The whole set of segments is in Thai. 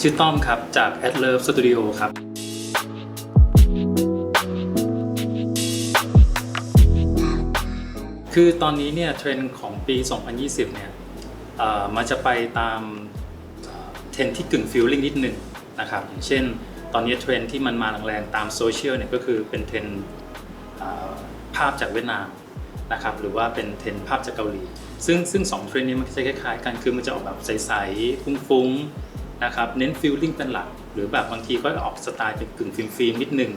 ชื่อต้อมครับ จาก Ad Love Studio ครับคือตอนนี้เนี่ยเทรนด์ของปี 2020 เนี่ยเอ่อมันจะไปตามเทรนที่กึ่งฟิลลิ่งนิดหนึ่งนะครับอย่างเช่นตอนนี้เทรนที่มันมาแรงๆตามโซเชียลเนี่ยก็คือเป็นเทรนภาพจากเวียดนามนะครับหรือว่าเป็นเทรนภาพจากเกาหลี ซึ่งซึ่งสองเทรนนี้มันจะคล้ายๆกันคือมันจะออกแบบใสๆฟุ้งๆ นะครับเน้นฟิลลิ่งเป็นหลัก หรือแบบบางทีก็ออกสไตล์เป็นกึ่งฟิล์มฟิล์มๆนิดนึง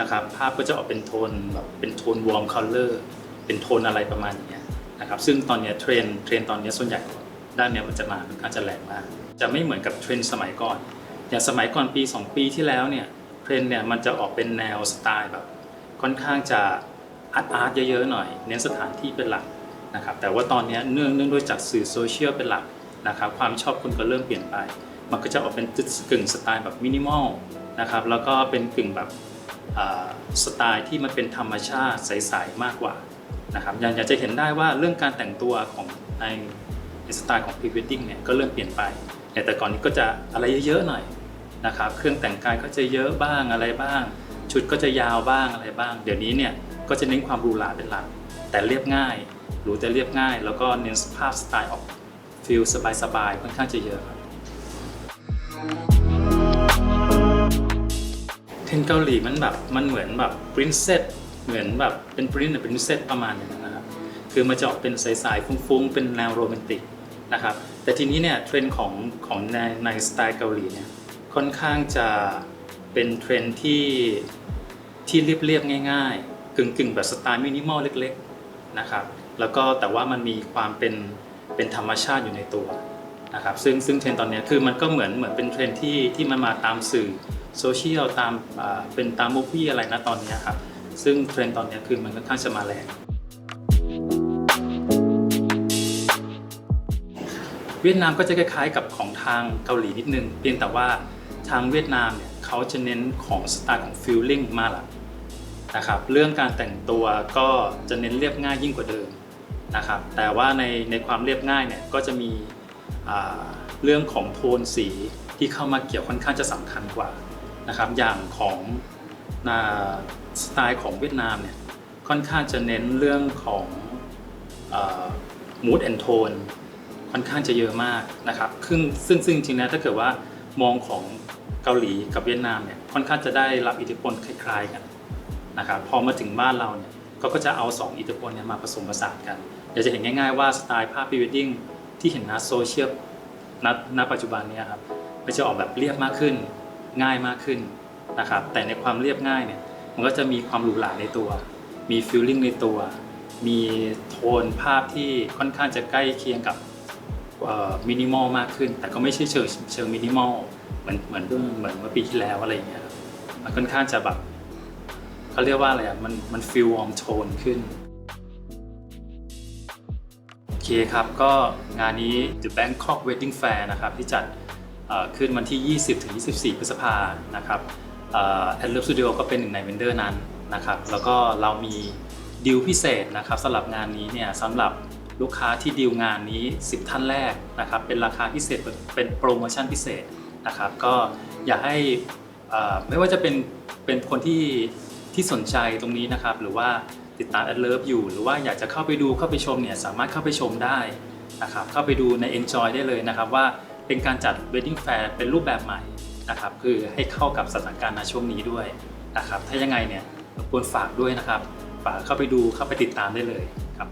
นะครับภาพก็จะออกเป็นโทนแบบเป็นโทนวอร์มคัลเลอร์เป็นโทนอะไรประมาณอย่างเงี้นะครับซึ่งตอนนี้เทรนด์เทรนด์ตอนนี้ส่วนใหญ่ด้านนี้มันจะมาค่อนข้างจะแรงมาก จะไม่เหมือนกับเทรนด์สมัยก่อน อย่างสมัยก่อนปี 2 ปีที่แล้วเนี่ยเทรนด์เนี่ยมันจะออกเป็นแนวสไตล์แบบค่อนข้างจะอาร์ตอาร์ตเยอะๆหน่อย เน้นสถานที่เป็นหลักนะครับแต่ว่าตอนนี้เนื่องเนื่องด้วยจากสื่อโซเชียลเป็นหลักนะครับความชอบคนก็เริ่มเปลี่ยนไป มันก็จะออกเป็นกึ่งสไตล์แบบมินิมอลนะครับแล้วก็เป็นกึ่งแบบสไตล์ที่มันเป็นธรรมชาติใสๆมากกว่านะครับอย่างอยากจะเห็นได้ว่าเรื่องการแต่งตัวของในในสไตล์ของพรีเวดดิ้งเนี่ยก็เริ่มเปลี่ยนไปแต่ก่อนนี้ก็จะอะไรเยอะๆหน่อยนะครับเครื่องแต่งกายก็จะเยอะบ้างอะไรบ้าง ชุดก็จะยาวบ้างอะไรบ้าง เดี๋ยวนี้เนี่ยก็จะเน้นความหรูหราเป็นหลักแต่เรียบง่ายหรูแต่เรียบง่าย แล้วก็เน้นภาพสไตล์ออกฟิลสบายๆค่อนข้างจะเยอะครับ นเกาหลีมันแบบมันเหมือนแบบปรินเซสเหมือนแบบเป็นปรินซ์ปรินเซสประมาณอย่างนั้นนะครับคือมันจะออกเป็นใสๆฟุ้งๆเป็นแนวโรแมนติกนะครับแต่ทีนี้เนี่ยเทรนด์ของของในในสไตล์เกาหลีเนี่ยค่อนข้างจะเป็นเทรนด์ที่ที่เรียบๆง่าย ๆ กึ่งๆแบบสไตล์มินิมอลเล็กๆนะครับแล้วก็แต่ว่ามันมีความเป็นเป็นธรรมชาติอยู่ในตัวนะครับซึ่งซึ่งเทรนตอนนี้คือมันก็เหมือนเหมือนเป็นเทรนที่ที่มันมาตามสื่อ โซเชียลตามเป็นตามมูฟวี่อะไรนะตอนนี้ครับซึ่งเทรนด์ตอนนี้คือมันค่อนข้างจะมาแรงเวียดนามก็จะคล้ายๆกับของทางเกาหลีนิดนึง เพียงแต่ว่าทางเวียดนามเนี่ยเขาจะเน้นของสไตล์ของฟิลลิ่งมากละนะครับเรื่องการแต่งตัวก็จะเน้นเรียบง่ายยิ่งกว่าเดิมนะครับแต่ว่าในในความเรียบง่ายเนี่ยก็จะมีเรื่องของโทนสีที่เข้ามาเกี่ยวค่อนข้างจะสำคัญกว่า นะครับอย่างของสไตล์ของเวียดนามเนี่ยค่อนข้างจะเน้นเรื่องของมูดแอนโทนค่อนข้างจะเยอะมากนะครับซึ่งซึ่งซึ่งจริงๆนะถ้าเกิดว่ามองของเกาหลีกับเวียดนามเนี่ยค่อนข้างจะได้รับอิทธิพลคล้ายๆกันนะครับพอมาถึงบ้านเราเนี่ยเขาก็จะเอา 2 อิทธิพลเนี่ยมาผสมผสานกันเดี๋ยวจะเห็นง่ายๆว่าสไตล์ภาพพรีเวดดิ้งที่เห็นนะโซเชียลณปัจจุบันเนี้ครับมันจะออกแบบเรียบมากขึ้น ง่ายมากขึ้นนะครับแต่ในความเรียบง่ายเนี่ยมันก็จะมีความหรูหราในตัว มีฟิลลิ่งในตัว มีโทนภาพที่ค่อนข้างจะใกล้เคียงกับมินิมอลมากขึ้น แต่ก็ไม่ใช่เชิงเชิงมินิมอลเหมือนเหมือนเหมือนเมื่อปีที่แล้วอะไรอย่างเงี้ยครับมันค่อนข้างจะแบบเขาเรียกว่าอะไรอะมันมันฟิลวอร์มโทนขึ้นโอเคครับก็งานนี้ The Bangkok Wedding Fair นะครับที่จัด ขึ้นวันที่ 20ถึง24 พฤษภานะครับแอดเลิฟสตูดิโอก็เป็นหนึ่งในเวนเดอร์นั้นนะครับแล้วก็เรามีดีลพิเศษนะครับสำหรับงานนี้เนี่ยสำหรับลูกค้าที่ดีลงานนี้ 10 ท่านแรกนะครับเป็นราคาพิเศษเป็นโปรโมชั่นพิเศษนะครับก็อยากให้ไม่ว่าจะเป็นเป็นคนที่ที่สนใจตรงนี้นะครับหรือว่าติดตามแอดเลิฟอยู่ หรือว่าอยากจะเข้าไปดูเข้าไปชมเนี่ยสามารถเข้าไปชมได้นะครับเข้าไปดูใน Enjoy ได้เลยนะครับว่า เป็นการจัดเวดดิ้งแฟร์เป็นรูปแบบใหม่นะครับคือให้เข้ากับสถานการณ์ในช่วงนี้ด้วยนะครับถ้ายังไงเนี่ยรบกวนฝากด้วยนะครับ ฝากเข้าไปดูเข้าไปติดตามได้เลยครับ